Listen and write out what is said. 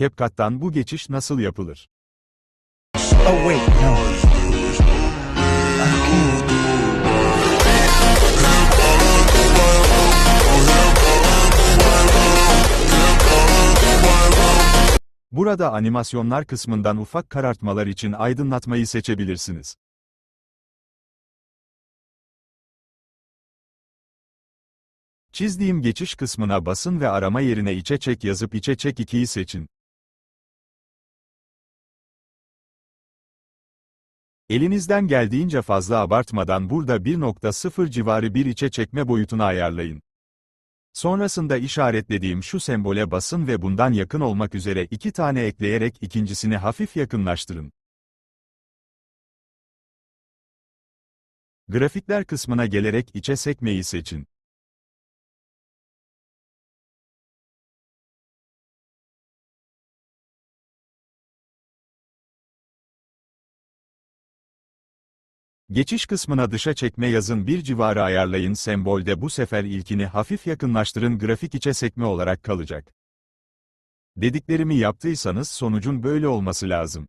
CapCut'tan bu geçiş nasıl yapılır? Oh wait, no. Burada animasyonlar kısmından ufak karartmalar için aydınlatmayı seçebilirsiniz. Çizdiğim geçiş kısmına basın ve arama yerine içe çek yazıp içe çek 2'yi seçin. Elinizden geldiğince fazla abartmadan burada 1.0 civarı bir içe çekme boyutunu ayarlayın. Sonrasında işaretlediğim şu sembole basın ve bundan yakın olmak üzere iki tane ekleyerek ikincisini hafif yakınlaştırın. Grafikler kısmına gelerek içe sekmeyi seçin. Geçiş kısmına dışa çekme yazın bir civarı ayarlayın sembolde bu sefer ilkini hafif yakınlaştırın grafik içe sekme olarak kalacak. Dediklerimi yaptıysanız sonucun böyle olması lazım.